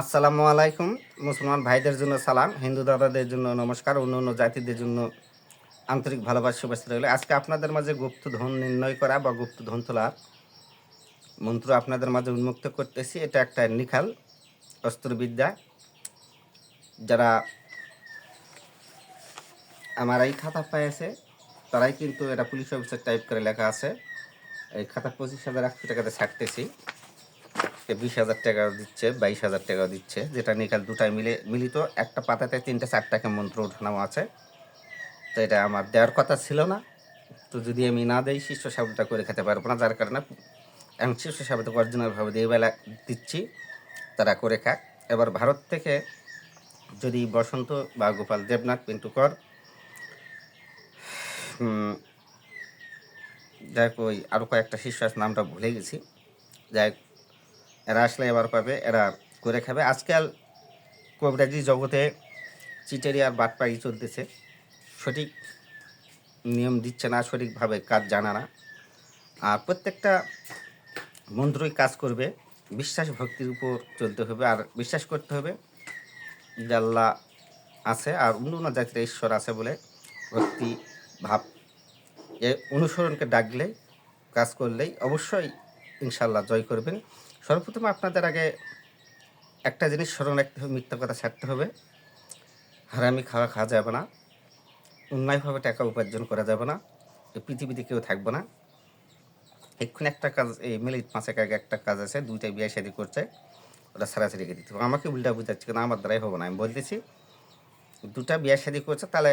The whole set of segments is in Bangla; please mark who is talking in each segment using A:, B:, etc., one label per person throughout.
A: আসসালামু আলাইকুম। মুসলমান ভাইদের জন্য সালাম, হিন্দু দাদাদের জন্য নমস্কার, অন্য অন্য জাতিদের জন্য আন্তরিক ভালোবাসা, শুভেচ্ছা রইল। আজকে আপনাদের মাঝে গুপ্ত ধন নির্ণয় করা বা গুপ্ত ধন তোলার মন্ত্র আপনাদের মাঝে উন্মুক্ত করতেছি। এটা একটা নিখাল অস্ত্রবিদ্যা। যারা আমার এই খাতা পেয়েছে তারাই কিন্তু এটা পুলিশ অফিসার টাইপ করে লেখা আছে। এই খাতা পঁচিশ হাজার একশো টাকাতে ছাড়তেছি। এ বিশ হাজার টাকাও দিচ্ছে বাইশ হাজার টাকাও দিচ্ছে যেটা নিয়ে নিকাল দুটাই মিলে মিলিত। একটা পাতাতে তিনটে চারটাকে মন্ত্র ওঠানো আছে। তো এটা আমার দেওয়ার কথা ছিল না। তো যদি আমি না দেই শিষ্য সাবটা করে খেতে পারব না যার কারণে আমি শিষ্য সাবটা অরিজিনালভাবে বেলা দিচ্ছি তারা করে খাক। এবার ভারত থেকে যদি বসন্ত বা গোপাল দেবনাথ পিন্টু কর যাই হোক ওই আরও কয়েকটা শিষ্য নামটা ভুলে গেছি। যাই হোক, এরা আসলে এবার পাবে, এরা করে খাবে। আজকাল কবিরাজি জগতে চিটারি আর বাটপাড়ি চলতেছে। সঠিক নিয়ম দিচ্ছে না, সঠিকভাবে কাজ জানা না। আর প্রত্যেকটা মন্ত্রই কাজ করবে, বিশ্বাস ভক্তির উপর চলতে হবে। আর বিশ্বাস করতে হবে যে আল্লাহ আছে আর অন্য অন্য জাতির ঈশ্বর আছে বলে ভক্তি, ভাব, এ অনুসরণকে ডাকলে, কাজ করলেই অবশ্যই ইনশাল্লাহ জয় করবেন। সর্বপ্রথম আপনাদের আগে একটা জিনিস স্মরণ রাখতে হবে, মিথ্যা কথা ছাড়তে হবে। হারামি খাওয়া খাওয়া যাবে না। অন্যায়ভাবে টাকা উপার্জন করা যাবে না। এই পৃথিবীতে কেউ থাকবে না। এক্ষুনি একটা কাজ, এই মিলিট পাঁচেক আগে একটা কাজ আছে, দুইটা বিয়ে শাদি করছে। ওটা সারাসারি রেখে দিতে আমাকে উল্টা বুঝাচ্ছে কিন্তু আমার দ্বারাই হবে না। আমি বলতেছি, দুটা বিয়ে শাদি করছে, তাহলে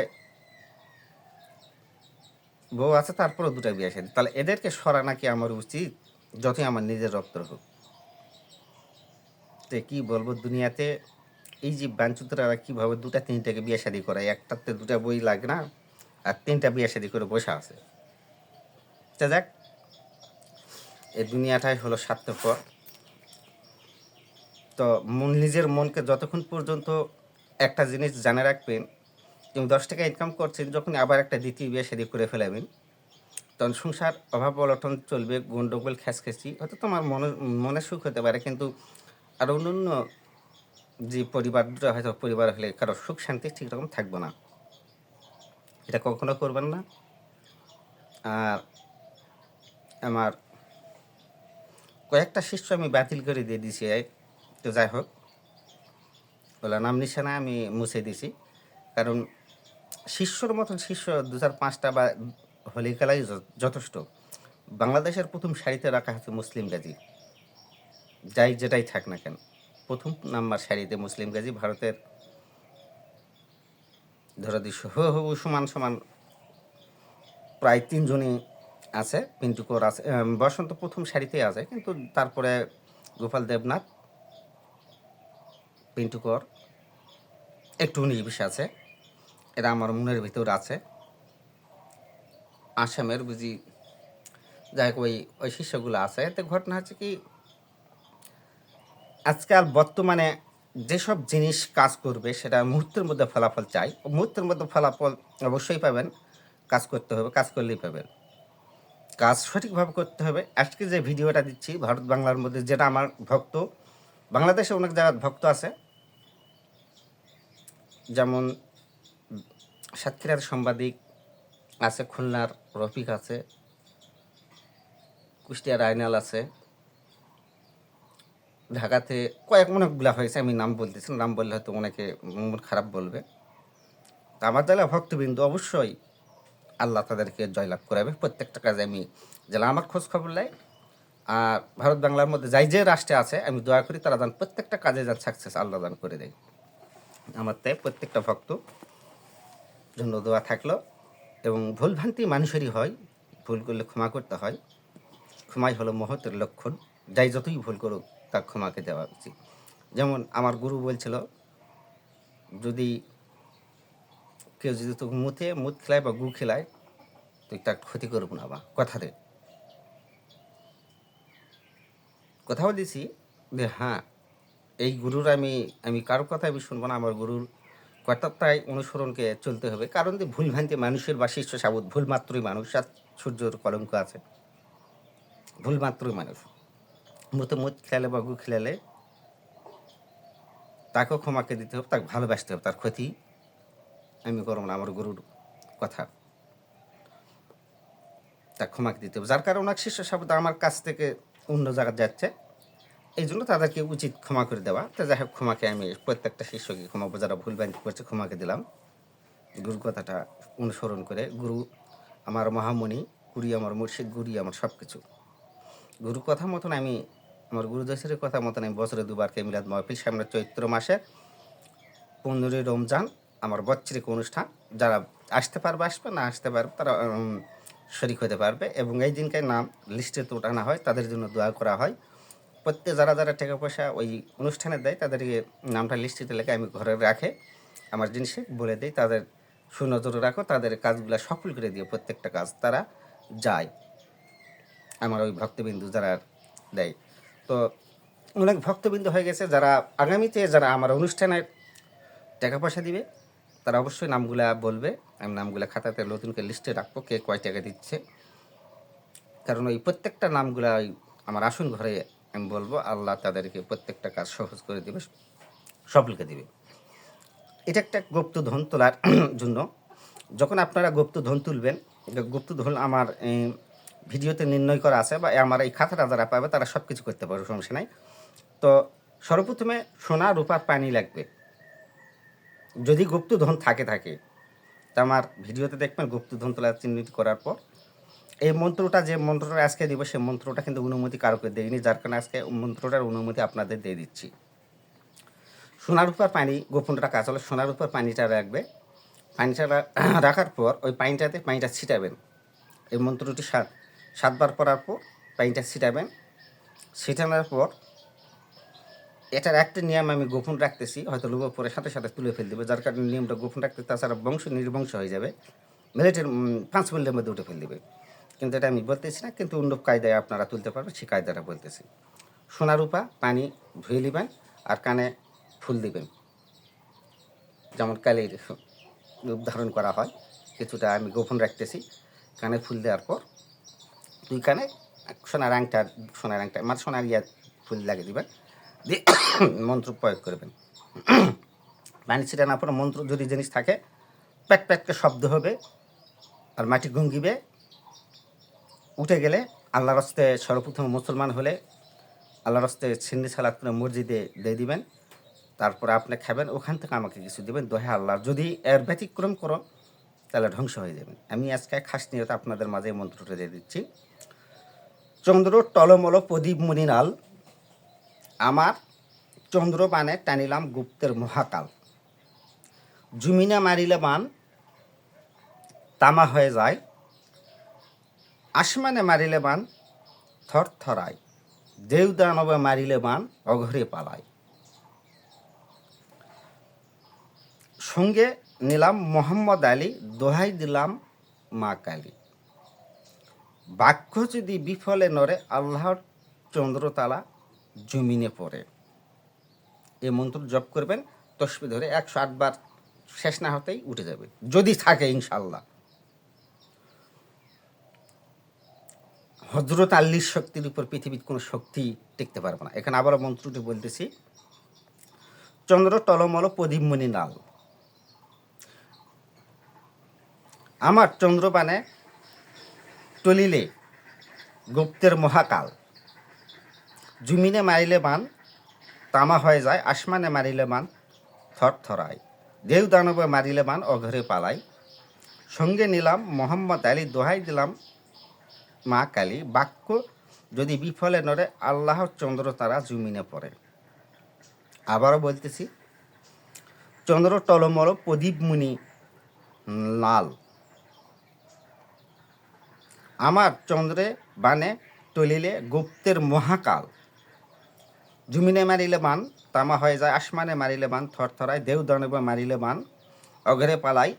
A: বউ আছে তারপরে দুটা বিয়ে শাদি। তাহলে এদেরকে সরা নাকি আমার উচিত? যতই আমার নিজের রক্ত হোক। তো কি বলব, দুনিয়াতে এই যে বাঞ্চুতরা কীভাবে দুটা তিনটাকে বিয়ে শাদি করায়, একটাতে দুটা বই লাগে না, আর তিনটা বিয়ে শাদি করে বসে আছে। তা যাক এই দুনিয়াটাই হলো স্বার্থপর। তো মন, নিজের মনকে যতক্ষণ পর্যন্ত একটা জিনিস জানে রাখবেন, তুমি দশ টাকা ইনকাম করছেন, যখন আবার একটা দ্বিতীয় বিয়ে শাদি করে ফেলাবেন, তখন সংসার অভাব অনটন চলবে, গন্ডগোল খ্যাসখ্যাসি হয়তো তোমার মনে মনে সুখ হতে পারে, কিন্তু আর অন্য অন্য যে পরিবার, দুটো হয়তো পরিবার হলে কারও সুখ শান্তি ঠিক রকম থাকবে না। এটা কখনো করবেন না। আর আমার কয়েকটা শিষ্য আমি বাতিল করে দিয়ে দিছি তো যাই হোক, ওলা নাম নিশানা আমি মুছে দিছি কারণ শিষ্যর মতন শিষ্য দু চার পাঁচটা বা হলে খেলাই যথেষ্ট। বাংলাদেশের প্রথম সারিতে রাখা হচ্ছে মুসলিম গাজী। যাই যেটাই থাক না কেন, প্রথম নাম্বার সারিতে মুসলিম গাজী ভারতের ধরো দিস, হু সমান সমান প্রায় তিনজনই আছে পিন্টুকর আছে বসন্ত প্রথম সারিতেই আছে, কিন্তু তারপরে গোপাল দেবনাথ পিন্টুকর একটু বিশ আছে, এরা আমার মনের ভিতর আছে। আসামের বুঝি যাই হোক, ওই ওই শিষ্যগুলো আছে, এতে ঘটনা হচ্ছে কি আজকাল বর্তমানে যেসব জিনিস কাজ করবে, সেটা মুহূর্তের মধ্যে ফলাফল চাই। মুহূর্তের মধ্যে ফলাফল অবশ্যই পাবেন, কাজ করতে হবে, কাজ করলেই পাবেন। কাজ সঠিকভাবে করতে হবে। আজকে যে ভিডিওটা দিচ্ছি, ভারত বাংলার মধ্যে যেটা আমার ভক্ত, বাংলাদেশে অনেক জায়গার ভক্ত আছে, যেমন সাতক্ষীরার সাংবাদিক আছে, খুলনার রফিক আছে, কুষ্টিয়ার আইনাল আছে ঢাকাতে কয়েক অনেকগুলা হয়েছে, আমি নাম বলতেছি নাম বললে হয়তো অনেকে মন খারাপ বলবে। তা আমার জেলা ভক্তবৃন্দ অবশ্যই আল্লাহ তাদেরকে জয়লাভ করাবে, প্রত্যেকটা কাজে আমি জেলা আমার খোঁজ খবর নেয়। আর ভারত বাংলার মধ্যে যাই যে রাষ্ট্রে আছে, আমি দয়া করি তারা যান প্রত্যেকটা কাজে যান সাকসেস আল্লাহ দান করে দেয়। আমার তাই প্রত্যেকটা ভক্ত জন্য দোয়া থাকল এবং ভুলভ্রান্তি মানুষেরই হয়, ভুল করলে ক্ষমা করতে হয়। ক্ষমাই হলো মহতের লক্ষণ, যাই যতই ভুল করুক। তা ক্ষমাকে দেওয়া উচিত। যেমন আমার গুরু বলছিল, যদি কেউ যদি তোকে মুতে, মুত খেলায় বা গু খেলায়, তুই তার ক্ষতি করব না বা, কথা দে। কথাও দিছি যে হ্যাঁ এই গুরুর আমি আমি কারও কথা আমি শুনব না, আমার গুরুর কথাটাই অনুসরণকে চলতে হবে। কারণ যে ভুল ভ্রান্তি মানুষের বা শিষ্য সাবুদ ভুল মাত্রই মানুষ, আর সূর্যর কলঙ্ক আছে। ভুল মাত্রই মানুষ। মুতে মুত খেলালে বা গু খেলালে তাকেও ক্ষমাকে দিতে হবে, তাকে ভালোবাসতে হবে, তার ক্ষতি আমি করব না, আমার গুরুর কথা। তা ক্ষমাকে দিতে হবে, যার কারণে অনেক শিষ্য শব্দ আমার কাছ থেকে অন্য জায়গায় যাচ্ছে। এই জন্য তাদেরকে উচিত ক্ষমা করে দেওয়া। তো যাই হোক, ক্ষমাকে আমি প্রত্যেকটা শিষ্যকে ক্ষমা যারা ভুল বান্ধি করছে, ক্ষমাকে দিলাম। গুরুর কথাটা অনুসরণ করে, গুরু আমার মহামণি, গুরু আমার মুর্শিদ, গুরু আমার সব কিছু গুরু কথা মতন আমি, আমার গুরুদেশের কথা মতন আমি বছরে দুবার মিলাদ মহফিল, সামনে চৈত্র মাসে পনেরোই রমজান, আমার বৎসরিক অনুষ্ঠান। যারা আসতে পারবে, আসবে, না আসতে পারবে, তারা শরিক হতে পারবে এবং এই দিনকে নাম লিস্টে তো ওঠানো হয়, তাদের জন্য দোয়া করা হয়। প্রত্যেক যারা যারা টাকা পয়সা ওই অনুষ্ঠানে দেয়, তাদেরকে নামটা লিস্টিতে লেখে আমি ঘরে রাখে, আমার জিনিসে বলে দিই, তাদের সুনজরে রাখো, তাদের কাজগুলো সফল করে দিয়ে প্রত্যেকটা কাজ তারা যায়। আমার ওই ভক্তবিন্দু যারা দেয়। তো অনেক ভক্তবিন্দু হয়ে গেছে যারা আগামীতে যারা আমার অনুষ্ঠানে টাকা পয়সা দিবে, তারা অবশ্যই নামগুলা বলবে। আমি নামগুলা খাতাতে নতুন করে লিস্টে রাখব কে কয় টাকা দিচ্ছে। কারণ ওই প্রত্যেকটা নামগুলা ওই আমার আসন ঘরে আমি বলব, আল্লাহ তাদেরকে প্রত্যেকটা কাজ সহজ করে দেবে, সফলকে দিবে। এটা একটা গুপ্ত ধন তোলার জন্য। যখন আপনারা গুপ্ত ধন তুলবেন, গুপ্ত ধন আমার ভিডিওতে নির্ণয় করা আছে বা আমার এই খাতাটা যারা পাবে তারা সব কিছু করতে পারবে, সমস্যা নাই। তো সর্বপ্রথমে সোনা রূপার পানি লাগবে। যদি গুপ্ত ধন থাকে থাকে, তা আমার ভিডিওতে দেখবেন গুপ্ত ধন তোলা চিহ্নিত করার পর এই মন্ত্রটা যে মন্ত্রটা আজকে দিব সেই মন্ত্রটা কিন্তু অনুমতি কারোকে দেয়নি, যার কারণে আজকে মন্ত্রটার অনুমতি আপনাদের দিয়ে দিচ্ছি। সোনার উপর পানি, গোপন রাখা আসলে সোনার উপর পানিটা রাখবে। পানিটা রাখার পর ওই পানিটাতে পানিটা ছিটাবেন। এই মন্ত্রটি সাতবার করার পর পানিটা ছিটাবেন ছিটানোর পর এটার একটা নিয়ম আমি গোপন রাখতেছি, হয়তো লোক পরে সাথে সাথে তুলে ফেল দেবে, যার কারণে নিয়মটা গোপন রাখতে তাছাড়া বংশ নির্বংশ হয়ে যাবে মিনিটের পাঁচ মিনিটের মধ্যে উঠে ফেল দেবে। কিন্তু এটা আমি বলতেছি না, কিন্তু অন্য কায়দায় আপনারা তুলতে পারবেন, সেই কায়দাটা বলতেছি। সোনা রূপা, পানি ধুয়ে নেবেন আর কানে ফুল দিবেন। যেমন কালির রূপ ধারণ করা হয়, কিছুটা আমি গোপন রাখতেছি, কানে ফুল দেওয়ার পর দুই কানে সোনার আংটা সোনার আংটা মানে সোনার ইয়া ফুল লাগিয়ে দিবেন দিয়ে মন্ত্র প্রয়োগ করবেন। পানি ছিটানোর পর মন্ত্র যদি জিনিস থাকে, প্যাট প্যাটকে শব্দ হবে, আর মাটি গুঙ্গিবে উঠে গেলে আল্লাহর হস্তে সর্বপ্রথম মুসলমান হলে আল্লাহর হস্তে ছিন্নি সালাদ করে মসজিদে দিয়ে দিবেন। তারপরে আপনি খাবেন, ওখান থেকে আমাকে কিছু দেবেন, দোহে আল্লাহ যদি এর ব্যতিক্রম করো, তাহলে ধ্বংস হয়ে যাবেন। আমি আজকে খাস নিয়ত আপনাদের মাঝে মন্ত্রটা দিয়ে দিচ্ছি। চন্দ্র টলমল প্রদীপ মণিনাল আমার চন্দ্র বানে টানিলাম গুপ্তের মহাকাল। জুমিনা মারিলে বান তামা হয়ে যায়। আসমানে মারিলে বান থর থরায়। দেউ দানবে মারিলে বান অঘরে পালায়। সঙ্গে নিলাম মোহাম্মদ আলী, দোহাই দিলাম মা কালী। বাক্য যদি বিফলে নড়ে, আল্লাহর চন্দ্রতালা জমিনে পড়ে। এই মন্ত্র জপ করবেন, তসবি ধরে একশো আটবার শেষ না হতেই উঠে যাবে। যদি থাকে ইনশাল্লাহ হজরত আল্লির শক্তির উপর পৃথিবীর কোনো শক্তি টিকতে পারবে না। এখানে আবার মন্ত্রটি বলতেছি, চন্দ্র টলমল প্রদীপমণি নাল। আমার চন্দ্রবানে টলিলে গুপ্তের মহাকাল। জুমিনে মারিলে মান তামা হয়ে যায়, আসমানে মারিলে মান থর থরায় দেউ দানবে মারিলে মান অঘরে পালাই সঙ্গে নিলাম, মোহাম্মদ আলী দোহাই দিলাম, মা কালী। বাক্য যদি বিফলে নড়ে আল্লাহর চন্দ্র তারা জুমিনে পড়ে। আবারও বলতেছি, চন্দ্র টলমল প্রদীপ মুনি লাল। আমার চন্দ্রে বানে টলিলে গুপ্তের মহাকাল। জুমিনে মারিলে মান তামা হয়ে যায়, আসমানে মারিলে মান থরথরায় দেউ দানবে মারিলে মান অঘরে পালাই।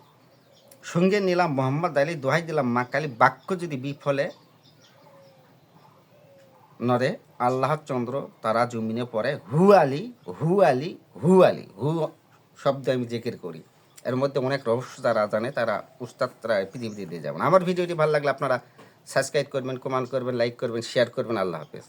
A: সঙ্গে নিলাম মোহাম্মদ আলী, দোহাই দিলাম মা কালী, বাক্য যদি বিফলে নরে আল্লাহ চন্দ্র তারা জমিনে পড়ে, হু আলী হু আলী হু আলী, হু শব্দ আমি জেকের করি। এর মধ্যে অনেক রহস্য যারা জানে, তারা উস্তাদরা পৃথিবীতে দিয়ে যাবেন। আমার ভিডিওটি ভালো লাগলে আপনারা সাবস্ক্রাইব করবেন কমেন্ট করবেন লাইক করবেন শেয়ার করবেন। আল্লাহ হাফেজ।